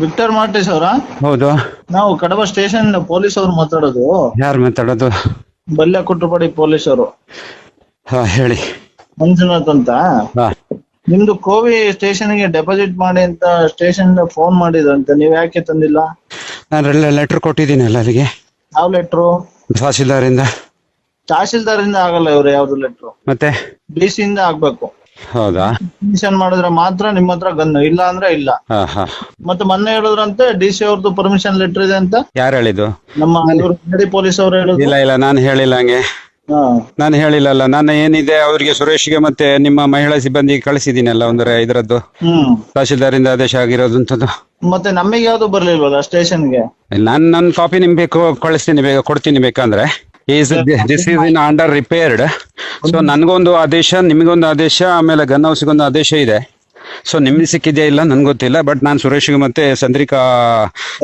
Victor ಮಾರ್ಟಿಸ್ ಅವರ? ಹೌದು. ನಾವು ಕಡಬ ಸ್ಟೇಷನ್ ಪೊಲೀಸ್ ಅವ್ರು ಮಾತಾಡೋದು. ಯಾರು ಮಾತಾಡೋದು? ಬಲ್ಯ ಕುಟ್ರಪಾಡಿ ಪೊಲೀಸ್ ಅವರು. ಹಾ ಹೇಳಿ. ಮಂಜುನಾಥ್ ಅಂತ. ಹಾ. ನಿಮ್ದು ಕೋವಿ ಸ್ಟೇಷನ್ಗೆ ಡೆಪಾಸಿಟ್ ಮಾಡಿ ಅಂತ ಸ್ಟೇಷನ್ ಫೋನ್ ಮಾಡಿದ್ರಂತೆ. ನೀವ್ ಯಾಕೆ ತಂದಿಲ್ಲ? ನಾನು ಲೆಟರ್ ಕೊಟ್ಟಿದ್ದೀನಿ ಎಲ್ಲರಿಗೆ ಯಾವ ಲೆಟ್ರು? ತಹಸೀಲ್ದಾರಿಂದ ತಹಶೀಲ್ದಾರ್ ಇಂದ ಆಗಲ್ಲ ಇವ್ರು ಯಾವ್ದು ಲೆಟ್ರು. ಮತ್ತೆ? ಡಿ ಸಿ ಇಂದ ಆಗ್ಬೇಕು. ಹೌದಾ? ಪರ್ಮಿಷನ್ ಮಾಡಿದ್ರೆ ಮಾತ್ರ ನಿಮ್ಮ ಹತ್ರ ಗನ್ ಇಲ್ಲ ಅಂದ್ರೆ ಇಲ್ಲ. ಹಾ ಹಾ. ಮತ್ತೆ ಮೊನ್ನೆ ಹೇಳಿದ್ರಂತೆ ಡಿ ಸಿ ಅವ್ರದ್ದು ಪರ್ಮಿಷನ್ ಲೆಟರ್ ಇದೆ ಅಂತ. ಯಾರು ಹೇಳಿದ್ದು? ನಮ್ಮ ಇವ್ರು ಪೊಲೀಸ್ ಅವ್ರು ಹೇಳಿದ್ರು. ಇಲ್ಲ ಇಲ್ಲ ನಾನು ಹೇಳಿಲ್ಲ ಹಂಗೆ. ಹಾ. ನಾನು ಹೇಳಿಲ್ಲಲ್ಲ ನಾನು ಏನಿದೆ ಅವರಿಗೆ ಸುರೇಶ್ಗೆ ಮತ್ತೆ ನಿಮ್ಮ ಮಹಿಳಾ ಸಿಬ್ಬಂದಿಗೆ ಕಳಿಸಿದ್ದೀನಲ್ಲ ಒಂದ್ರೆ ಇದರದ್ದು. ಹ್ಮ್. ತಹಸೀಲ್ದಾರಿಂದ ಆದೇಶ ಅಂತದ್ದು. ಮತ್ತೆ ನಮಗೆ ಯಾವ್ದು ಬರ್ಲಿಲ್ವಲ್ಲ ಸ್ಟೇಷನ್ಗೆ ನಾನು ನನ್ನ ಕಾಪಿ ನಿಮ್ಗೆ ಬೇಕು ಕಳಿಸ್ತೀನಿ ಬೇಗ ಕೊಡ್ತೀನಿ ಬೇಕಂದ್ರೆ. Is this is in under repaired so ನನಗೊಂದು ಆದೇಶ ನಿಮಗೊಂದು ಆದೇಶ ಆಮೇಲೆ ಗನ್ ಹೌಸ್ಗೊಂದು ಆದೇಶ ಇದೆ. ಸೊ ನಿಮ್ಗೆ ಸಿಕ್ಕಿದೆಯಾ ಇಲ್ಲ ನನ್ಗೆ ಗೊತ್ತಿಲ್ಲ ಬಟ್ ನಾನು ಸುರೇಶ್ಗೆ ಮತ್ತೆ ಚಂದ್ರಿಕಾ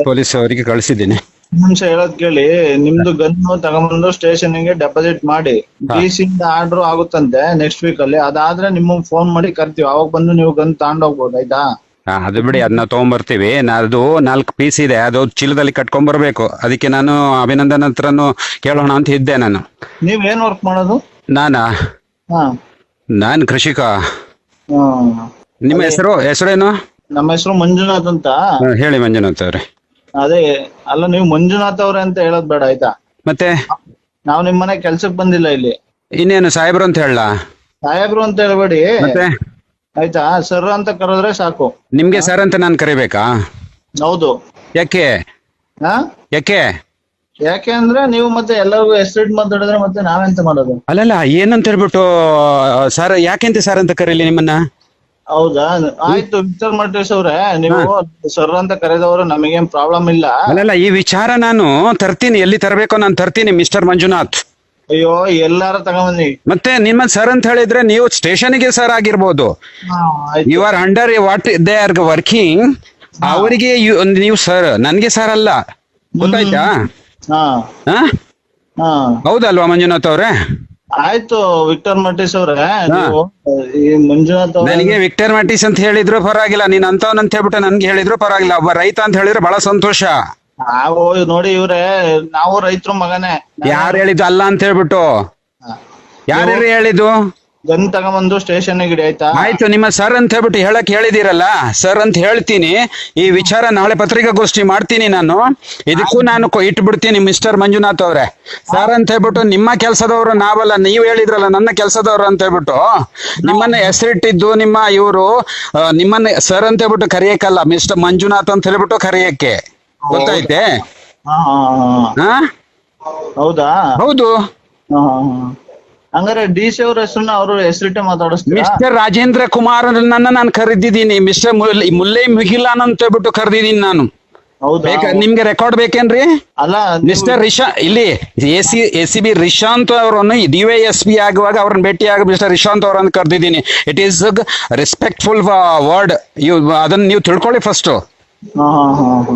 ಪೊಲೀಸ್ ಅವರಿಗೆ ಕಳಿಸಿದ್ದೀನಿ. ನಿಮಿಷ ಹೇಳೋದ್ ಕೇಳಿ ನಿಮ್ದು ಗನ್ನು ತಗೊಂಡ್ಬಂದು ಸ್ಟೇಷನ್ಗೆ ಡೆಪಾಸಿಟ್ ಮಾಡಿ ಡಿ ಸಿ ಇಂದ ಆರ್ಡರ್ ಆಗುತ್ತಂತೆ ನೆಕ್ಸ್ಟ್ ವೀಕ್ ಅಲ್ಲಿ ಅದಾದ್ರೆ ನಿಮ್ಗೆ ಫೋನ್ ಮಾಡಿ ಕರ್ತೀವಿ ಅವಾಗ ಬಂದು ನೀವು ಗನ್ ತಗೊಂಡೋಗ್ಬೋದು ಆಯ್ತಾ? ಹಾ, ಅದು ಬಿಡಿ ಅದನ್ನ ತಗೊಂಬರ್ತೀವಿ. ನಾ- ಅದು ನಾಲ್ಕು ಪೀಸ್ ಇದೆ ಅದು ಚೀಲದಲ್ಲಿ ಕಟ್ಕೊಂಡ್ಬರ್ಬೇಕು ಅದಕ್ಕೆ ನಾನು ಅಭಿನಂದನ್ ಹತ್ರನು ಕೇಳೋಣ ಅಂತ ಇದ್ದೆ ನಾನು. ನೀವ್ ಏನ್ ವರ್ಕ್ ಮಾಡೋದು? ನಾನ? ಹಾ. ನಾನು ಕೃಷಿಕ. ನಿಮ್ಮ ಹೆಸರು ಹೆಸರೇನು? ನಮ್ಮ ಹೆಸರು ಮಂಜುನಾಥ್ ಅಂತ. ಹಾ, ಹೇಳಿ ಮಂಜುನಾಥ್ ಅವ್ರೆ. ಅದೇ ಅಲ್ಲ ನೀವು ಮಂಜುನಾಥ್ ಅವ್ರೆ ಅಂತ ಹೇಳೋದ್ ಬೇಡ ಆಯ್ತಾ? ಮತ್ತೆ? ನಾವ್ ನಿಮ್ ಮನೆ ಕೆಲ್ಸಕ್ ಬಂದಿಲ್ಲ ಇಲ್ಲಿ. ಇನ್ನೇನು ಸಾಹೇಬ್ರು ಅಂತ ಹೇಳ ಸಾಹೇಬ್ರು ಅಂತ ಹೇಳ್ಬೇಡಿ. ಮತ್ತೆ? ಆಯ್ತಾ? ಸರ್ ಅಂತ ಕರೆದ್ರೆ ಸಾಕು. ನಿಮ್ಗೆ ಸರ್ ಅಂತ ನಾನು ಕರಿಬೇಕಾ? ಹೌದು. ಯಾಕೆ? ಹಾ ಯಾಕೆ? ಯಾಕೆ ಅಂದ್ರೆ ನೀವು ಮತ್ತೆ ಎಲ್ಲರಿಗೂ ಹೆಸರಿಟ್ ಮಾತಾಡಿದ್ರೆ ಮತ್ತೆ ನಾವೆಂತ ಮಾಡೋದು? ಅಲ್ಲಲ್ಲ ಏನಂತ ಹೇಳ್ಬಿಟ್ಟು ಸರ್ ಯಾಕೆಂತ ಸರ್ ಅಂತ ಕರೀಲಿ ನಿಮ್ಮನ್ನ? ಹೌದಾ? ಆಯ್ತು ವಿಚಾರ ಮಾಡ್ತೀವಿ ಅವ್ರೆ. ನೀವು ಸರ್ ಅಂತ ಕರೆದವರು ನಮಗೇನ್ ಪ್ರಾಬ್ಲಮ್ ಇಲ್ಲ. ಅಲ್ಲಲ್ಲ ಈ ವಿಚಾರ ನಾನು ತರ್ತೀನಿ. ಎಲ್ಲಿ ತರಬೇಕೋ ನಾನು ತರ್ತೀನಿ ಮಿಸ್ಟರ್ ಮಂಜುನಾಥ್. ಅಯ್ಯೋ ಎಲ್ಲಾರು ತಗೊಂಬನ್ನಿ ಮತ್ತೆ ನಿಮ್ಮ ಸರ್ ಅಂತ ಹೇಳಿದ್ರೆ ನೀವು ಸ್ಟೇಷನ್ಗೆ ಸರ್ ಆಗಿರ್ಬೋದು. You are under what they are working ಅವರಿಗೆ ನೀವು ಸರ್ ನನ್ಗೆ ಸರ್ ಅಲ್ಲ. ಗೊತ್ತಾಯ್ತಾ? ಹೌದಲ್ವಾ ಮಂಜುನಾಥ್ ಅವ್ರೆ? ಆಯ್ತು ವಿಕ್ಟರ್ ಮಟೀಸ್ ಅವ್ರೆ ಮಂಜುನಾಥ್ ನನಗೆ ವಿಕ್ಟರ್ ಮಟೀಸ್ ಅಂತ ಹೇಳಿದ್ರು ಪರವಾಗಿಲ್ಲ. ನೀನ್ ಅಂತವನ್ ಅಂತ ಹೇಳ್ಬಿಟ್ಟು ನನ್ಗೆ ಹೇಳಿದ್ರು ಪರವಾಗಿಲ್ಲ. ಒಬ್ಬ ರೈತ ಅಂತ ಹೇಳಿದ್ರೆ ಬಹಳ ಸಂತೋಷ. ನಾವು ನೋಡಿ ಇವ್ರೆ ನಾವು ರೈತರ ಮಗನೇ. ಯಾರು ಹೇಳಿದ್ದು ಅಲ್ಲ ಅಂತ ಹೇಳ್ಬಿಟ್ಟು. ಯಾರು ಹೇಳಿದ್ದು? ಗನ್ ತಗೊಂಬಂದು ಸ್ಟೇಷನ್ ಗಿಡಿ ಆಯ್ತಾ? ಆಯ್ತು ನಿಮ್ಮ ಸರ್ ಅಂತ ಹೇಳ್ಬಿಟ್ಟು ಹೇಳಕ್ ಹೇಳಿದಿರಲ್ಲ ಸರ್ ಅಂತ ಹೇಳ್ತೀನಿ. ಈ ವಿಚಾರ ನಾಳೆ ಪತ್ರಿಕಾಗೋಷ್ಠಿ ಮಾಡ್ತೀನಿ ನಾನು. ಇದಕ್ಕೂ ನಾನು ಇಟ್ಬಿಡ್ತೀನಿ ಮಿಸ್ಟರ್ ಮಂಜುನಾಥ್ ಅವ್ರೆ. ಸರ್ ಅಂತ ಹೇಳ್ಬಿಟ್ಟು ನಿಮ್ಮ ಕೆಲಸದವರು ನಾವಲ್ಲ ನೀವು ಹೇಳಿದ್ರಲ್ಲ ನನ್ನ ಕೆಲಸದವರು ಅಂತ ಹೇಳ್ಬಿಟ್ಟು. ನಿಮ್ಮನ್ನ ಹೆಸರಿಟ್ಟಿದ್ದು ನಿಮ್ಮ ಇವರು ನಿಮ್ಮನ್ನ ಸರ್ ಅಂತ ಹೇಳ್ಬಿಟ್ಟು ಕರೆಯಕ್ಕಲ್ಲ ಮಿಸ್ಟರ್ ಮಂಜುನಾಥ್ ಅಂತ ಹೇಳ್ಬಿಟ್ಟು ಕರೆಯಕ್ಕೆ. ಗೊತ್ತೈತೆ ಹಾ ಹಾ, ಹಾ. ಹಾ? ಹೌದಾ? ಹೌದು. ಹಾ, ಹಾ, ಹಾ. ಹಂಗಾರೆ ಡಿ ಸಿ ಅವ್ರ ಹೆಸರನ್ನ ಅವರು ಹೆಸರಿಟ್ಟೆ ಮಾತಾಡಿಸ್ತೀರಾ? ಮಿಸ್ಟರ್ ರಾಜೇಂದ್ರ ಕುಮಾರ್ ನನ್ನ ನಾನು ಕರೆದಿದ್ದೀನಿ. ಮಿಸ್ಟರ್ ಮುಲ್ಲೈ ಮುಗಿಲಾನ್ ಅಂತ ಹೇಳ್ಬಿಟ್ಟು ಕರೆದಿದ್ದೀನಿ ನಾನು. ಹೌದಾ? ಬೇಕಾ ನಿಮ್ಗೆ ರೆಕಾರ್ಡ್ ಬೇಕೇನ್ರಿ? ಅಲ್ಲ ನೀವು- ಮಿಸ್ಟರ್ ರಿಶಾ ಇಲ್ಲಿ AC C A C B Rishanth ಅವರನ್ನು ಡಿ ವೈ ಎಸ್ ಬಿ ಆಗುವಾಗ ಅವ್ರನ್ನ ಭೇಟಿ ಆಗ ಮಿಸ್ಟರ್ ರಿಶಾಂತ್ ಅವರನ್ನು ಕರೆದಿದ್ದೀನಿ. ಇಟ್ ಈಸ್ ರೆಸ್ಪೆಕ್ಟ್ಫುಲ್ ವರ್ಡ್ ಇವ್ ಅದನ್ನ ನೀವು ತಿಳ್ಕೊಳ್ಳಿ ಫಸ್ಟ್ ಹಾ, ಹಾ, ಹಾ, ಹಾ.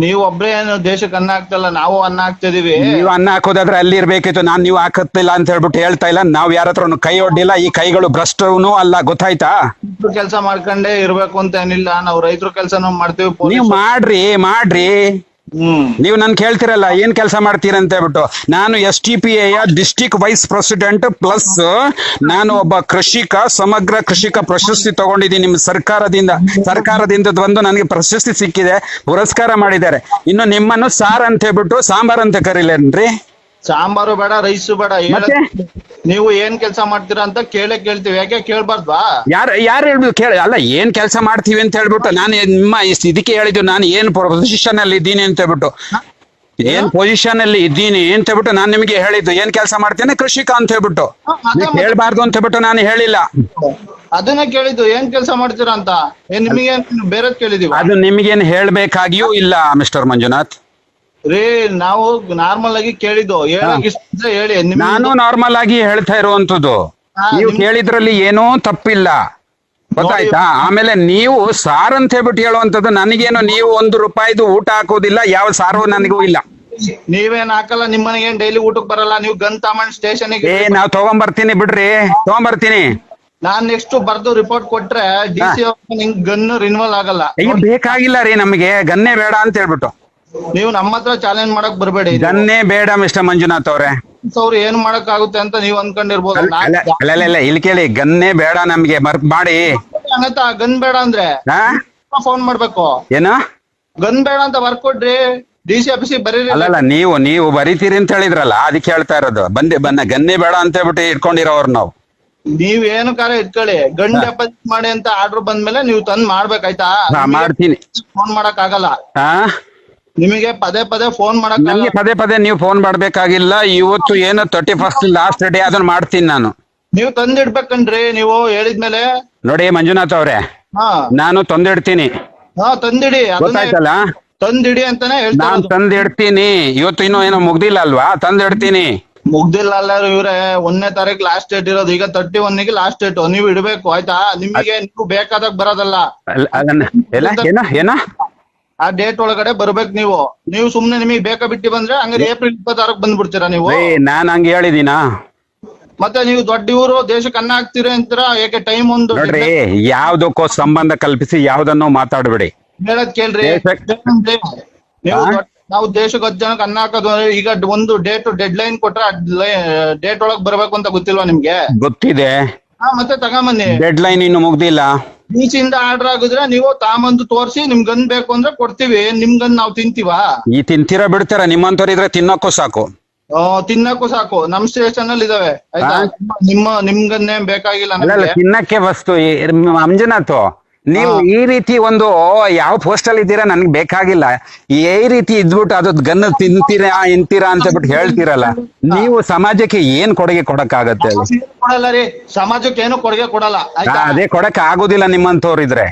ನೀವು ಒಬ್ರೇ ಏನು ದೇಶಕ್ಕೆ ಅನ್ನ ಹಾಕ್ತಲ್ಲ ನಾವು ಅನ್ನ ಹಾಕ್ತಿದೀವಿ. ನೀವು ಅನ್ನ ಹಾಕೋದಾದ್ರೆ ಅಲ್ಲಿ ಇರ್ಬೇಕಿತ್ತು ನಾನ್ ನೀವು ಹಾಕತ್ತಿಲ್ಲ ಅಂತ ಹೇಳ್ಬಿಟ್ಟು ಹೇಳ್ತಾ ಇಲ್ಲ ನಾವ್ ಯಾರ ಹತ್ರನು ಕೈ ಒಡ್ಡಿಲ್ಲ ಈ ಕೈಗಳು ಭ್ರಷ್ಟನು ಅಲ್ಲ ಗೊತ್ತಾಯ್ತಾ? ಕೆಲಸ ಮಾಡ್ಕೊಂಡೇ ಇರ್ಬೇಕು ಅಂತ ಏನಿಲ್ಲ ನಾವು ರೈತರ ಕೆಲಸನೂ ಮಾಡ್ತೀವಿ ನೀವು ಮಾಡ್ರಿ ಮಾಡ್ರಿ. ನೀವು ನನ್ ಕೇಳ್ತಿರಲ್ಲ, ಏನ್ ಕೆಲಸ ಮಾಡ್ತೀರ ಅಂತ ಹೇಳ್ಬಿಟ್ಟು. ನಾನು S T P district vice president plus ನಾನು ಒಬ್ಬ ಕೃಷಿಕ, ಸಮಗ್ರ ಕೃಷಿಕ ಪ್ರಶಸ್ತಿ ತಗೊಂಡಿದ್ದೀನಿ ನಿಮ್ಮ ಸರ್ಕಾರದಿಂದ. ಸರ್ಕಾರದಿಂದ ಬಂದು ನನಗೆ ಪ್ರಶಸ್ತಿ ಸಿಕ್ಕಿದೆ, ಪುರಸ್ಕಾರ ಮಾಡಿದ್ದಾರೆ. ಇನ್ನು ನಿಮ್ಮನ್ನು ಸಾರ್ ಅಂತ ಹೇಳ್ಬಿಟ್ಟು ಸಾಂಬಾರ್ ಅಂತ ಕರೀಲೇನ್ರಿ? ಸಾಂಬಾರು ಬೇಡ ರೈಸು ಬೇಡ ನೀವು ಏನ್ ಕೆಲಸ ಮಾಡ್ತೀರಾ ಅಂತ ಕೇಳೇ ಕೇಳ್ತೀವಿ. ಯಾಕೆ ಕೇಳ್ಬಾರ್ದ್ವಾ? ಯಾರು ಯಾರು ಹೇಳ್ಬಿಟ್ಟು ಕೇಳ ಅಲ್ಲ ಏನ್ ಕೆಲಸ ಮಾಡ್ತೀವಿ ಅಂತ ಹೇಳ್ಬಿಟ್ಟು ನಾನು ನಿಮ್ಮ ಇದಕ್ಕೆ ಹೇಳಿದ್ದು ನಾನು ಏನ್ ಪೊಸಿಷನ್ ಅಲ್ಲಿ ಇದ್ದೀನಿ ಅಂತ ಹೇಳ್ಬಿಟ್ಟು. ಏನ್ ಪೊಸಿಷನ್ ಅಲ್ಲಿ ಇದ್ದೀನಿ ಅಂತ ಹೇಳ್ಬಿಟ್ಟು ನಾನು ನಿಮಗೆ ಹೇಳಿದ್ದು. ಏನ್ ಕೆಲಸ ಮಾಡ್ತೇನೆ ಕೃಷಿಕ ಅಂತ ಹೇಳ್ಬಿಟ್ಟು. ಹ, ಅದೇ ನೀವು ಹೇಳ್ಬಾರ್ದು ಅಂತ ಹೇಳ್ಬಿಟ್ಟು ನಾನು ಹೇಳಿಲ್ಲ. ಅದನ್ನ ಕೇಳಿದ್ದು. ಏನ್ ಕೆಲಸ ಮಾಡ್ತೀರಾ ಅಂತ. ಏನ್ ನಿಮಗೆ ಬೇರೆ ಕೇಳಿದೀವಿ ಅದು ನಿಮಗೇನು ಹೇಳ್ಬೇಕಾಗಿಯೂ ಇಲ್ಲ ಮಿಸ್ಟರ್ ಮಂಜುನಾಥ್. ರೀ ನಾವು ನಾರ್ಮಲ್ ಆಗಿ ಕೇಳಿದ್ದು. ಹೇಳಕ್ ಇಷ್ಟ ಇದ್ರೆ ಹೇಳಿ. ನಾನು ನಾರ್ಮಲ್ ಆಗಿ ಹೇಳ್ತಾ ಇರುವಂತದ್ದು ಹಾ, ನೀವು ನಿಮ್- ಕೇಳಿದ್ರಲ್ಲಿ ಏನೂ ತಪ್ಪಿಲ್ಲ. ಗೊತ್ತಾಯ್ತಾ? ಆಮೇಲೆ ನೀವು ಸಾರ್ ಅಂತ ಹೇಳ್ಬಿಟ್ಟು ಹೇಳುವಂತದ್ದು ನನಗೇನು ನೀವು ಒಂದು ರೂಪಾಯಿದು ಊಟ ಹಾಕೋದಿಲ್ಲ ಯಾವ ಸಾರು ನನಗೂ ಇಲ್ಲ. ನೀವೇನ್ ಹಾಕಲ್ಲ ನಿಮ್ ಮನೆಗೆ ಏನ್ ಡೈಲಿ ಊಟಕ್ ಬರಲ್ಲ ನೀವು ಗನ್ ತಗೊಂಡ್ ಸ್ಟೇಷನ್ ಏ ನಾವ್ ತಗೊಂಬರ್ತೀನಿ ಬಿಡ್ರಿ. ತಗೊಂಬರ್ತೀನಿ. ನಾನ್ ನೆಕ್ಸ್ಟ್ ಬರ್ದು ರಿಪೋರ್ಟ್ ಕೊಟ್ರೆ ಡಿ ಸಿ ನಿಂಗ್ ಗನ್ ರಿನ್ವಲ್ ಆಗಲ್ಲ. ಬೇಕಾಗಿಲ್ಲ ರೀ ನಮಗೆ ಗನ್ನೇ ಬೇಡ ಅಂತ ಹೇಳ್ಬಿಟ್ಟು. ನೀವು ನಮ್ಮ ಹತ್ರ ಚಾಲೆಂಜ್ ಮಾಡಕ್ ಬರ್ಬೇಡಿ. ಇದನ್ನೇ ಬೇಡ ಮಿಸ್ಟರ್ ಮಂಜುನಾಥ್ ಅವ್ರೆ. ಅವ್ರು ಏನ್ ಮಾಡಕ್ ಆಗುತ್ತೆ ಅಂತ ನೀವ್ ಅನ್ಕೊಂಡಿರ್ಬೋದು. ಅಲ್ಲ ಇಲ್ಲ ಅಲ್ಲ, ಅಲ್ಲ, ಅಲ್ಲ ಇಲ್ಲಿ ಕೇಳಿ ಗನ್ನೇ ಬೇಡ ನಮ್ಗೆ ಮರ್ಕ್ ಮಾಡಿ. ಗನ್ ಬೇಡ ಅಂದ್ರೆ ಹಾ? ಫೋನ್ ಮಾಡ್ಬೇಕು. ಏನು? ಗನ್ ಬೇಡ ಅಂತ ವರ್ಕ್ ಕೊಡ್ರಿ ಡಿ ಸಿ ಆಫೀಸ್ ಬರೀರಿ ಅಲ್ಲಲ್ಲ ನೀವು ನೀವು ಬರಿತೀರಿ ಅಂತ ಹೇಳಿದ್ರಲ್ಲ ಅದಕ್ಕೆ ಹೇಳ್ತಾ ಇರೋದು. ಬಂದೆ ಬನ್ನ ಗನ್ನೇ ಬೇಡ ಅಂತ ಹೇಳ್ಬಿಟ್ಟು ಇಟ್ಕೊಂಡಿರೋರು ನಾವು. ನೀವ್ ಏನು ಕಾರ ಇಟ್ಕೊಳ್ಳಿ. ಗನ್ ಡೆಪಾಸಿಟ್ ಮಾಡಿ ಅಂತ ಆರ್ಡರ್ ಬಂದ್ಮೇಲೆ ನೀವು ತಂದ್ ಮಾಡ್ಬೇಕಾಯ್ತಾ ಹಾ ಮಾಡ್ತೀನಿ. ಫೋನ್ ಮಾಡಕ್ ಆಗಲ್ಲ ಹಾ? ನಿಮಗೆ ಪದೇ ಪದೇ ಫೋನ್ ಮಾಡಕ್ ನಮ್ಗೆ ಪದೇ ಪದೇ ನೀವು ಫೋನ್ ಮಾಡ್ಬೇಕಾಗಿಲ್ಲ. ಇವತ್ತು ಏನು ತರ್ಟಿ ಫಸ್ಟ್ ಲಾಸ್ಟ್ ಡೇ ಅದನ್ನ ಮಾಡ್ತೀನಿ ನಾನು. ನೀವು ತಂದಿಡ್ಬೇಕನ್ರಿ ನೀವು ಹೇಳಿದ್ಮೇಲೆ ನೋಡಿ ಮಂಜುನಾಥ್ ಅವ್ರೆ ಹಾ. ನಾನು ತಂದಿಡ್ತೀನಿ. ಹಾ ತಂದಿಡಿ. ಅದನ್ನೇ ಗೊತ್ತಾಯ್ತಲ್ಲ? ತಂದಿಡಿ ಅಂತಾನೆ ಹೇಳ್ತಾ ನಾನ್ ಇರೋದು. ತಂದಿಡ್ತೀನಿ. ಇವತ್ತು ಇನ್ನೂ ಏನೋ ಮುಗ್ದಿಲ್ಲ ಅಲ್ವಾ? ತಂದಿಡ್ತೀನಿ. ಮುಗ್ದಿಲ್ಲ ಅಲ್ಲ ಇವ್ರೆ. ಒಂದನೇ ತಾರೀಕು ಲಾಸ್ಟ್ ಡೇಟ್ ಇರೋದು. ಈಗ ತರ್ಟಿ ಗೆ ಲಾಸ್ಟ್ ಡೇಟ್ ನೀವು ಇಡ್ಬೇಕು ಆಯ್ತಾ? ನಿಮಗೆ ನೀವು ಬೇಕಾದಾಗ ಬರೋದಲ್ಲ. ಅಲ್ಲ- ಅದನ್ನ ಎಲ್ಲ ಏನ ಏನ? ಆ ಡೇಟ್ ಒಳಗಡೆ ಬರ್ಬೇಕು ನೀವು. ನೀವು ಸುಮ್ನೆ ನಿಮಗೆ ಬೇಕಾ ಬಿಟ್ಟು ಬಂದ್ರೆ ಹಂಗಾರೆ ಏಪ್ರಿಲ್ ಇಪ್ಪತ್ತಾರಕ್ಕೆ ಬಂದ್ಬಿಡ್ತೀರಾ ನೀವು? ಏ ನಾನ್ ಹಂಗ ಹೇಳಿದೀನಾ? ಮತ್ತೆ ನೀವು ದೊಡ್ಡ ಇವರು ದೇಶಕ್ಕೆ ಅನ್ನ ಹಾಕ್ತೀರಿ ಅಂತೀರಾ? ಯಾಕೆ ಟೈಮ್ ಒಂದು ನೋಡ್ರಿ ಯಾವ್ದಕ್ಕೋ ಸಂಬಂಧ ಕಲ್ಪಿಸಿ ಯಾವ್ದನ್ನೋ ಮಾತಾಡ್ಬೇಡಿ. ಹೇಳದ್ ಕೇಳ್ರಿ. ನೀವು ಹಾ? ದೊಡ್ಡ- ನಾವು ದೇಶಕ್ಕೆ ಹತ್ತು ಜನಕ್ಕೆ ಅನ್ನ ಹಾಕೋದು ಅಂದ್ರೆ ಈಗ ಒಂದು ಡೇಟ್ ಡೆಡ್ ಲೈನ್ ಕೊಟ್ರೆ ಡೇಟ್ ಒಳಗ್ ಬರ್ಬೇಕು ಅಂತ ಗೊತ್ತಿಲ್ವಾ ನಿಮ್ಗೆ? ಗೊತ್ತಿದೆ. ಹಾ ಮತ್ತೆ ತಗೊಂಬನ್ನಿ ಡೆಡ್ ಲೈನ್ ಇನ್ನು ಮುಗ್ದಿಲ್ಲ. ಬೀಚಿಂದ ಆರ್ಡರ್ ಆಗಿದ್ರೆ ನೀವು ತಾಂಬಂದು ತೋರಿಸಿ ನಿಮ್ ಗನ್ ಬೇಕು ಅಂದ್ರೆ ಕೊಡ್ತೀವಿ. ನಿಮ್ ಗನ್ ನಾವು ತಿಂತೀವಾ? ಈ ತಿಂತೀರಾ ಬಿಡ್ತೀರಾ? ನಿಮ್ಮಂತವ್ರು ಇದ್ರೆ ತಿನ್ನಕ್ಕೂ ಸಾಕು. ಆ, ತಿನ್ನಕ್ಕೂ ಸಾಕು. ನಮ್ ಸ್ಟೇಷನ್ ಅಲ್ಲಿ ಇದಾವೆ. ಆಯ್ತಾ? ಹಾ? ನಿಮ್ಮ ನಿಮ್ಗನ್ನೇ ಬೇಕಾಗಿಲ್ಲ ನಮ್ಗೆ. ತಿನ್ನಕ್ಕೆ ವಸ್ತು. ಈ- ಮಂಜುನಾಥ್ ನೀವು ಈ ರೀತಿ ಒಂದು ಯಾವ ಪೋಸ್ಟ್ ಅಲ್ಲಿ ಇದ್ದೀರಾ? ನನ್ಗೆ ಬೇಕಾಗಿಲ್ಲ. ಈ ರೀತಿ ಇದ್ಬಿಟ್ಟು ಅದು ಗನ್ ತಿಂತೀರಾ ಇಂತೀರಾ ಅಂತ ಬಿಟ್ಟು ಹೇಳ್ತೀರಲ್ಲ ನೀವು ಸಮಾಜಕ್ಕೆ ಏನ್ ಕೊಡುಗೆ ಕೊಡಕ್ ಆಗತ್ತೆ ಕೊಡಲ್ಲ ರೀ. ಸಮಾಜಕ್ಕೆ ಏನು ಕೊಡುಗೆ ಕೊಡಲ್ಲ. ಅದೇ ಕೊಡಕ್ ಆಗೋದಿಲ್ಲ ನಿಮ್ಮಂತವ್ರಿದ್ರೆ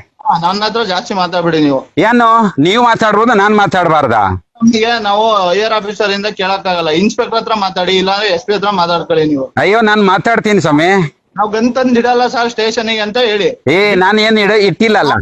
ನನ್ನ ಹತ್ರ ಜಾಸ್ತಿ ಮಾತಾಡ್ಬಿಡಿ ನೀವು. ಏನು? ನೀವು ಮಾತಾಡ್ಬೋದು ನಾನ್ ಮಾತಾಡ್ಬಾರ್ದಾ? ನಮ್ಗೆ ನಾವು ಐಆರ್ ಆಫೀಸರ್ ಇಂದ ಕೇಳಕ್ಕಾಗಲ್ಲ. ಇನ್ಸ್ಪೆಕ್ಟರ್ ಹತ್ರ ಮಾತಾಡಿ ಇಲ್ಲ ಎಸ್ ಪಿ ಹತ್ರ ಮಾತಾಡ್ಕೊಳ್ಳಿ ನೀವು. ಅಯ್ಯೋ ನಾನ್ ಮಾತಾಡ್ತೀನಿ ಸ್ವಾಮಿ. ನಾವು ಗನ್ ತಂದಿಡಲ್ಲ ಸರ್ ಸ್ಟೇಷನ್ಗೆ ಅಂತ ಹೇಳಿ. ಏ ನಾನು ಏನ್ ಇಡ ಇಟ್ಟಿಲ್ಲಲ್ಲ.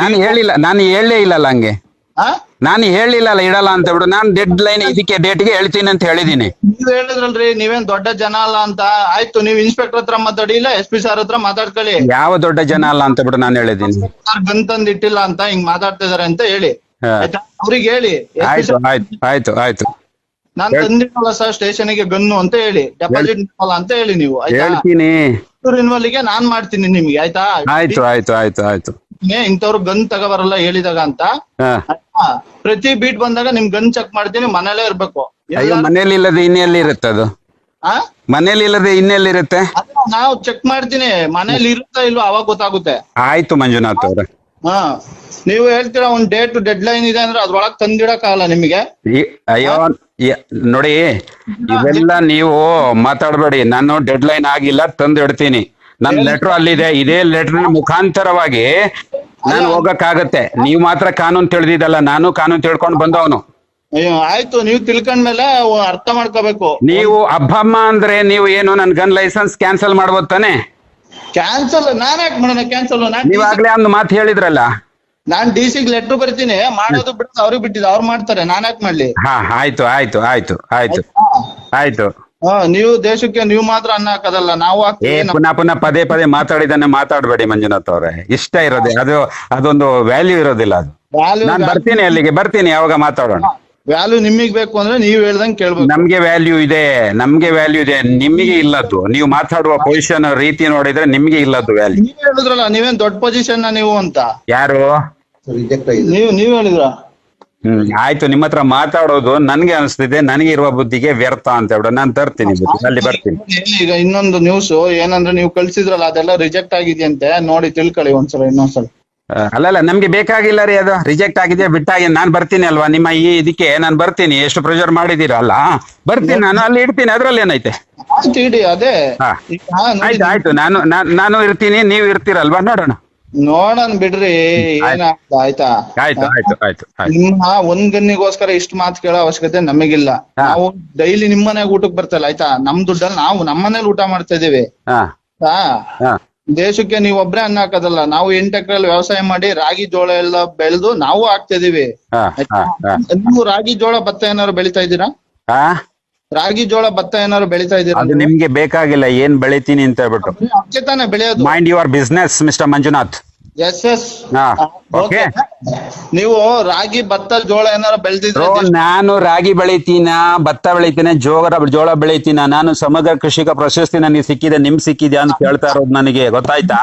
ನಾನು ಹೇಳಿಲ್ಲ ನಾನು ಹೇಳಲೇ ಇಲ್ಲಲ್ಲ ಹಂಗೆ. ನಾನ್ ನಾನು ಹೇಳಿಲ್ಲಲ್ಲ ಇಡಲ್ಲ ಅಂತ ಬಿಡು. ನಾನು ಡೆಡ್ ಲೈನ್ ಇದಕ್ಕೆ ಡೇಟ್ಗೆ ಹೇಳ್ತೀನಿ ಅಂತ ಹೇಳಿದೀನಿ ನೀವ್ ಹೇಳಿದ್ರಲ್ರಿ ನೀವೇನ್ ದೊಡ್ಡ ಜನ ಅಲ್ಲ ಅಂತ. ಆಯ್ತು ನೀವ್ ಇನ್ಸ್ಪೆಕ್ಟರ್ ಹತ್ರ ಮಾತಾಡಿ ಇಲ್ಲ ಎಸ್ ಪಿ ಸರ್ ಹತ್ರ ಮಾತಾಡ್ಕೊಳ್ಳಿ. ಯಾವ ದೊಡ್ಡ ಜನ ಅಲ್ಲ ಅಂತ ಬಿಡು ನಾನು ಹೇಳಿದೀನಿ ಸರ್ ಗನ್ ತಂದ್ ಇಟ್ಟಿಲ್ಲ ಅಂತ ಹಿಂಗ್ ಮಾತಾಡ್ತಿದಾರೆ ಅಂತ ಹೇಳಿ. ಆಯ್ತಾ? ಅವ್ರಿಗೆ ಹೇಳಿ. ಆಯ್ತು ಆಯ್ತು ಆಯ್ತು ಆಯ್ತು. ನಾನ್ ತಂದಿಟ್ಟಲ್ಲ ಸರ್ ಸ್ಟೇಷನ್ಗೆ ಗನ್ನು ಅಂತ ಹೇಳಿ. ಡೆಪಾಸಿಟ್ ಅಂತ ಹೇಳಿ ನೀವು ಆಯ್ತಾ? ಹೇಳ್ತೀನಿ. ನಾನ್ ಮಾಡ್ತೀನಿ ನಿಮ್ಗೆ ಆಯ್ತಾ? ಆಯ್ತು ಆಯ್ತು ಆಯ್ತು ಆಯ್ತು. ಇಂಥವ್ರು ಗನ್ ತಗೋಬರಲ್ಲ ಹೇಳಿದಾಗ ಅಂತ? ಪ್ರತಿ ಬೀಟ್ ಬಂದಾಗ ನಿಮ್ ಗನ್ ಚೆಕ್ ಮಾಡ್ತೀನಿ ಮನೇಲೇ ಇರ್ಬೇಕು. ಅಯ್ಯೋ ಮನೇಲಿ ಇಲ್ಲದೆ ಇನ್ನೆಲ್ಲಿ ಇರುತ್ತೆ ಅದು? ಮನೇಲಿ ಇಲ್ಲದೆ ಇನ್ನೆಲ್ಲಿ ಇರುತ್ತೆ? ನಾವು ಚೆಕ್ ಮಾಡ್ತೀನಿ. ಮನೇಲಿ ಇರುತ್ತಾ ಇಲ್ವಾ ಅವಾಗ ಗೊತ್ತಾಗುತ್ತೆ. ಆಯ್ತು ಮಂಜುನಾಥ್ ಅವ್ರೆ. ಹಾ. ನೀವು ಹೇಳ್ತೀರಾ ಒಂದ್ ಡೇಟ್ ಡೆಡ್ ಲೈನ್ ಇದೆ ಅಂದ್ರೆ ಅದ್ರೊಳಗ್ ತಂದಿಡಕ್ ಆಗಲ್ಲ ನಿಮಗೆ ಅಯ್ಯೋ ನೋಡಿ ಇವೆಲ್ಲ ನೀವು ಮಾತಾಡಬೇಡಿ. ನಾನು ಡೆಡ್ ಲೈನ್ ಆಗಿಲ್ಲ ತಂದು ಇಡ್ತೀನಿ. ನನ್ನ ಲೆಟರ್ ಅಲ್ಲಿದೆ. ಇದೇ ಲೆಟರ್ ಮುಖಾಂತರವಾಗಿ ನಾನು ಹೋಗಕ್ಕಾಗತ್ತೆ. ನೀವು ಮಾತ್ರ ಕಾನೂನು ತಿಳಿದಿದ್ದಲ್ಲ ನಾನು ಕಾನೂನು ತಿಳ್ಕೊಂಡು ಬಂದವನು. ಆಯ್ತು ನೀವು ತಿಳ್ಕೊಂಡ್ಮೇಲೆ ಅರ್ಥ ಮಾಡ್ಕೋಬೇಕು. ನೀವು ಅಬ್ಬಮ್ಮ ಅಂದ್ರೆ ನೀವು ಏನು ನನ್ ಗನ್ ಲೈಸೆನ್ಸ್ ಕ್ಯಾನ್ಸಲ್ ಮಾಡ್ಬೋದು ತಾನೆ? ಕ್ಯಾನ್ಸಲ್ ನಾನ್ ಯಾಕೆ ಮಾಡೋಣ? ಕ್ಯಾನ್ಸಲ್ ನೀವಾಗ್ಲೇ ಒಂದು ಮಾತು ಹೇಳಿದ್ರಲ್ಲ. ನಾನ್ ಡಿ ಸಿಗ್ ಲೆಟರ್ ಬರ್ತೀನಿ ಮಾಡೋದು ಬಿಡೋದು ಅವ್ರಿಗೆ ಬಿಟ್ಟಿದ್ದು ಅವ್ರು ಮಾಡ್ತಾರೆ ನಾನ್ ಯಾಕೆ ಮಾಡ್ಲಿ? ಹಾ ಆಯ್ತು ಆಯ್ತು ಆಯ್ತು ಆಯ್ತು ಆಯ್ತು? ಹಾ ನೀವು ದೇಶಕ್ಕೆ ನೀವು ಮಾತ್ರ ಅನ್ನ ಹಾಕೋದಲ್ಲ ನಾವು ಏ ಹಾಕ್ತೀವಿ ನಮ್- ಪುನಃ ಪುನಃ ಪದೇ ಪದೇ ಮಾತಾಡಿದನ್ನ ಮಾತಾಡಬೇಡಿ ಮಂಜುನಾಥ್ ಅವ್ರೆ. ಇಷ್ಟ ಇರೋದೆ ಅದು ಅದೊಂದು ವ್ಯಾಲ್ಯೂ ಇರೋದಿಲ್ಲ ಅದು. ನಾನ್ ಬರ್ತೀನಿ ಅಲ್ಲಿಗೆ ಬರ್ತೀನಿ ಯಾವಾಗ ಮಾತಾಡೋಣ. ವ್ಯಾಲ್ಯೂ ನಿಮಗೆ ಬೇಕು ಅಂದ್ರೆ ನೀವ್ ಹೇಳ್ದಂಗೆ ಕೇಳ್ಬೋದು ನಮ್ಗೆ ವ್ಯಾಲ್ಯೂ ಇದೆ ನಮ್ಗೆ ವ್ಯಾಲ್ಯೂ ಇದೆ ನಿಮಗೆ ಇಲ್ಲದ್ದು. ನೀವು ಮಾತಾಡುವ ಪೊಸಿಷನ್ ರೀತಿ ನೋಡಿದ್ರೆ ನಿಮ್ಗೆ ಇಲ್ಲದ್ದು ವ್ಯಾಲ್ಯೂ ನೀವ್ ಹೇಳಿದ್ರಲ್ಲ ನೀವೇನ್ ದೊಡ್ಡ ಪೊಸಿಷನ್ ನೀವು ಅಂತ? ಯಾರು? ನೀವು ನೀವ್ ಹೇಳಿದ್ರ? ಹ್ಮ್ ಆಯ್ತು ನಿಮ್ಮ ಹತ್ರ ಮಾತಾಡೋದು ನನ್ಗೆ ಅನಿಸ್ತಿದೆ ನನಗೆ ಇರುವ ಬುದ್ಧಿಗೆ ವ್ಯರ್ಥ ಅಂತ ಹೇಳ್ಬಿಡು ನಾನು ತರ್ತೀನಿ ಬುದ್ಧಿ. ಅಲ್ಲಿ ಬರ್ತೀನಿ. ಈಗ ಇನ್ನೊಂದು ನ್ಯೂಸ್ ಏನಂದ್ರೆ ನೀವು ಕಳ್ಸಿದ್ರಲ್ಲ ಅದೆಲ್ಲ ರಿಜೆಕ್ಟ್ ಆಗಿದೆಯಂತೆ ನೋಡಿ ತಿಳ್ಕೊಳ್ಳಿ ಒಂದ್ಸಲ ಇನ್ನೊಂದ್ಸಲ. ಅಲ್ಲ ಅಲ್ಲ ನಮ್ಗೆ ಬೇಕಾಗಿಲ್ಲ ರೀ ಅದು ರಿಜೆಕ್ಟ್ ಆಗಿದೆ ಬಿಟ್ಟಾಗಿ ನಾನ್ ಬರ್ತೀನಿ ಅಲ್ವಾ ನಿಮ್ಮ ಈ ಇದಕ್ಕೆ ನಾನು ಬರ್ತೀನಿ ಎಷ್ಟು ಪ್ರೆಷರ್ ಮಾಡಿದೀರಲ್ಲ ಬರ್ತೀನಿ ನಾನು ಅಲ್ಲಿ ಇಡ್ತೀನಿ ಅದ್ರಲ್ಲಿ ಏನೈತೆ? ಆಯ್ತು ಇಡಿ ಅದೇ. ಹಾ. ಈಗ ನೋಡಿ, ಆಯ್ತು ಆಯ್ತು ನಾನು ನಾನ್- ನಾನು ಇರ್ತೀನಿ ನೀವು ಇರ್ತೀರಲ್ವಾ ನೋಡೋಣ. ನೋಡೋಣ ಬಿಡ್ರಿ ಏನ ಆಯ್ತಾ. ಆಯ್ತು? ಆಯ್ತು ಆಯ್ತು ಆಯ್ತು ನಿಮ್ಮ ಒಂದ್ ಗನ್ನಿಗೋಸ್ಕರ ಇಷ್ಟು ಮಾತು ಕೇಳೋ ಅವಶ್ಯಕತೆ ನಮಗಿಲ್ಲ. ನಾವು ಡೈಲಿ ನಿಮ್ ಮನೆಗ್ ಊಟಕ್ ಬರ್ತಲ್ಲ ಆಯ್ತಾ? ನಮ್ ದುಡ್ಡಲ್ಲಿ ನಾವು ನಮ್ಮನೇಲಿ ಊಟ ಮಾಡ್ತಾ ಇದೀವಿ? ದೇಶಕ್ಕೆ ನೀವ್ ಒಬ್ರೇ ಅನ್ನ ಹಾಕೋದಲ್ಲ ನಾವು ಎಂಟು ಎಕರೆಲ್ಲಿ ವ್ಯವಸಾಯ ಮಾಡಿ ರಾಗಿ ಜೋಳ ಎಲ್ಲ ಬೆಳೆದು ನಾವು ಹಾಕ್ತಿದೀವಿ ಹಾ ಹಾ ಹಾ. ನೀವು ರಾಗಿ ಜೋಳ ಭತ್ತ ಏನಾದ್ರು ಬೆಳಿತಾ ಇದ್ದೀರಾ? ರಾಗಿ ಜೋಳ ಭತ್ತ ಏನಾದ್ರು ಬೆಳಿತಾ ಇದೀರ ಅದು ನಿಮ್ಗೆ ಬೇಕಾಗಿಲ್ಲ ಏನ್ ಬೆಳಿತೀನಿ ಅಂತ ಹೇಳ್ಬಿಟ್ಟು. ಅದಕ್ಕೆ ತಾನೇ ಬೆಳೆಯೋದು. Mind your business mister Manjunath. Yes yes ಹಾ, okay. ನೀವು ರಾಗಿ ಭತ್ತ ಜೋಳ ಏನಾರ ಬೆಳೆದಿದ್ರೆ ಬ್ರೋ ನಾನು ರಾಗಿ ಬೆಳಿತೀನ ಭತ್ತ ಬೆಳಿತೀನಿ ಜೋಳ ಜೋಳ ಬೆಳಿತೀನ ನಾನು ಸಮಗ್ರ ಕೃಷಿಕ ಪ್ರಶಸ್ತಿ ನನಗೆ ಸಿಕ್ಕಿದೆ ನಿಮ್ ಸಿಕ್ಕಿದ್ಯಾ ಅಂತ ಕೇಳ್ತಾ ಇರೋದು ನನಗೆ ಗೊತ್ತಾಯ್ತಾ?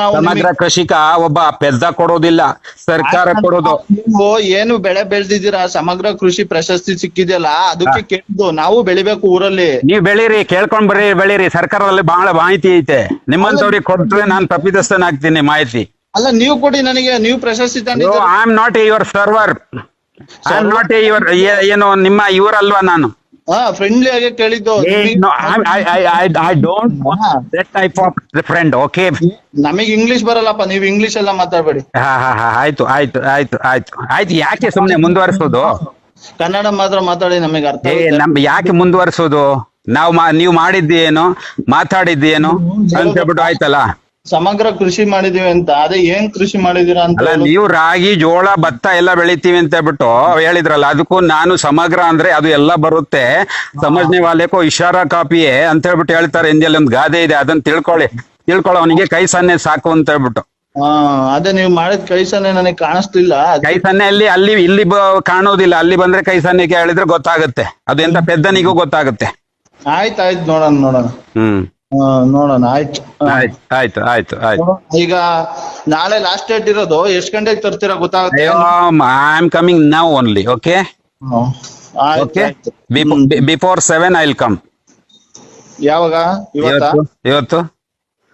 ನಾವು ಸಮಗ್ರ ಕೃಷಿಕ ಒಬ್ಬ ಪೆದ್ದ ಕೊಡೋದಿಲ್ಲ ಸರ್ಕಾರ ಕೊಡೋದು. ನೀವು ಏನು ಬೆಳೆ ಬೆಳೆದಿದ್ದೀರಾ ಸಮಗ್ರ ಕೃಷಿ ಪ್ರಶಸ್ತಿ ಸಿಕ್ಕಿದೆಯಲ್ಲ ಅದಕ್ಕೆ ಕೇಳಿದ್ದು ನಾವು ಬೆಳಿಬೇಕು ಊರಲ್ಲಿ. ನೀವ್ ಬೆಳೀರಿ ಕೇಳ್ಕೊಂಡ್ ಬರ್ರಿ ಬೆಳೀರಿ ಸರ್ಕಾರದಲ್ಲಿ ಬಹಳ ಮಾಹಿತಿ ಐತೆ. ನಿಮ್ಮಂತವ್ರಿಗೆ ಕೊಟ್ರೆ ನಾನು ತಪ್ಪಿತಸ್ಥನಾಗ್ತೀನಿ ಮಾಹಿತಿ. ಅಲ್ಲ ನೀವು ಕೊಡಿ ನನಗೆ ನೀವು ಪ್ರಶಸ್ತಿ I ತಂದಿದ್ದೀರಾ am not your servant I am not your ಏನು ನಿಮ್ಮ ಇವರಲ್ವಾ ನಾನು? ಹಾ ಫ್ರೆಂಡ್ಲಿ ಆಗಿ ಕೇಳಿದ್ದು. I don't. That type of friend okay ನಮಗೆ ಇಂಗ್ಲಿಷ್ ಬರಲ್ಲಪ್ಪ ನೀವು ಇಂಗ್ಲಿಷ್ ಎಲ್ಲ ಮಾತಾಡಬೇಡಿ. ಹಾ ಹಾ ಹಾ ಆಯ್ತು ಆಯ್ತು ಆಯ್ತು ಆಯ್ತು. ಆಯ್ತು ಯಾಕೆ ಸುಮ್ಮನೆ ಮುಂದುವರಿಸೋದು? ಕನ್ನಡ ಮಾತ್ರ ಮಾತಾಡಿ ನಮಗೆ ಅರ್ಥ ಏ ನಮ್ ಯಾಕೆ ಮುಂದುವರಿಸೋದು? ನಾವು ನೀವು ಮಾಡಿದ್ದೇನು ಮಾತಾಡಿದ್ದೇನು ಅಂತ ಹೇಳ್ಬಿಟ್ಟು ಆಯ್ತಲ್ಲ? ಸಮಗ್ರ ಕೃಷಿ ಮಾಡಿದೀವಿ ಅಂತ. ಅದೇ ಏನ್ ಕೃಷಿ ಮಾಡಿದೀರಾ ಅಂತ ಅಲ್ಲ ನೀವು ರಾಗಿ ಜೋಳ ಭತ್ತ ಎಲ್ಲ ಬೆಳಿತೀವಿ ಅಂತ ಹೇಳ್ಬಿಟ್ಟು ಹೇಳಿದ್ರಲ್ಲ ಅದಕ್ಕೂ ನಾನು ಸಮಗ್ರ ಅಂದ್ರೆ ಅದು ಎಲ್ಲ ಬರುತ್ತೆ. ಸಮಜ್ನೆ ವಾಲೆಕೋ ಇಶಾರಾ ಕಾಪಿಯೇ ಅಂತ ಹೇಳ್ಬಿಟ್ಟು ಹೇಳ್ತಾರೆ ಹಿಂದಿಯಲ್ಲಿ ಒಂದು ಗಾದೆ ಇದೆ ಅದನ್ನ ತಿಳ್ಕೊಳ್ಳಿ. ತಿಳ್ಕೊಳ್ಳೋ ಅವನಿಗೆ ಕೈ ಸನ್ನೆ ಸಾಕು ಅಂತ ಹೇಳ್ಬಿಟ್ಟು. ಹಾ ಅದೇ ನೀವು ಮಾಡಿದ ಕೈಸನೆ ನನಗೆ ಕಾಣಿಸ್ತಿಲ್ಲ ಕೈ ಸನ್ನೆ ಅಲ್ಲಿ ಇಲ್ಲಿ ಕಾಣೋದಿಲ್ಲ ಅಲ್ಲಿ ಬಂದ್ರೆ ಕೈ ಸನ್ನೆಗೆ ಹೇಳಿದ್ರೆ ಗೊತ್ತಾಗುತ್ತೆ. ಅದು ಎಂತ ಪೆದ್ದನಿಗೂ ಗೊತ್ತಾಗುತ್ತೆ. ಆಯ್ತಾಯ್ತು ನೋಡೋಣ ನೋಡೋಣ. ಹ್ಮ್. ಹಾ ನೋಡೋಣ ಆಯ್ತು. ಹಾ. ಆಯ್ತು ಆಯ್ತು ಆಯ್ತು ಆಯ್ತು. ಈಗ ನಾಳೆ ಲಾಸ್ಟ್ ಡೇಟ್ ಇರೋದು ಎಷ್ಟ್ ಗಂಟೆಗೆ ತರ್ತೀರಾ ಗೊತ್ತಾಗುತ್ತೆ? ಅಯ್ಯೋ I am coming now only okay ಹ್ಮ್. ಆಯ್ತು, ಓಕೆ ಆಯ್ತು. Before seven I will come ಯಾವಾಗ? ಇವತ್ತಾ? ಇವತ್ತು ಇವತ್ತು?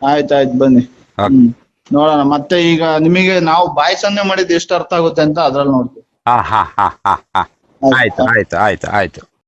ಆಯ್ತು ಆಯ್ತು ಬನ್ನಿ. Okay. ಹ್ಮ್. ನೋಡೋಣ ಮತ್ತೆ ಈಗ ನಿಮಗೆ ನಾವು ಬಾಯಿ ಸನ್ನೆ ಮಾಡಿದ್ದು ಎಷ್ಟು ಅರ್ಥ ಆಗುತ್ತೆ ಅಂತ ಅದ್ರಲ್ಲಿ ನೋಡ್ತೀವಿ. ಹಾ ಹಾ ಹಾ ಹಾ ಹಾ ಆಯ್ತು. ಆಯ್ತು ಆಯ್ತು ಆಯ್ತು.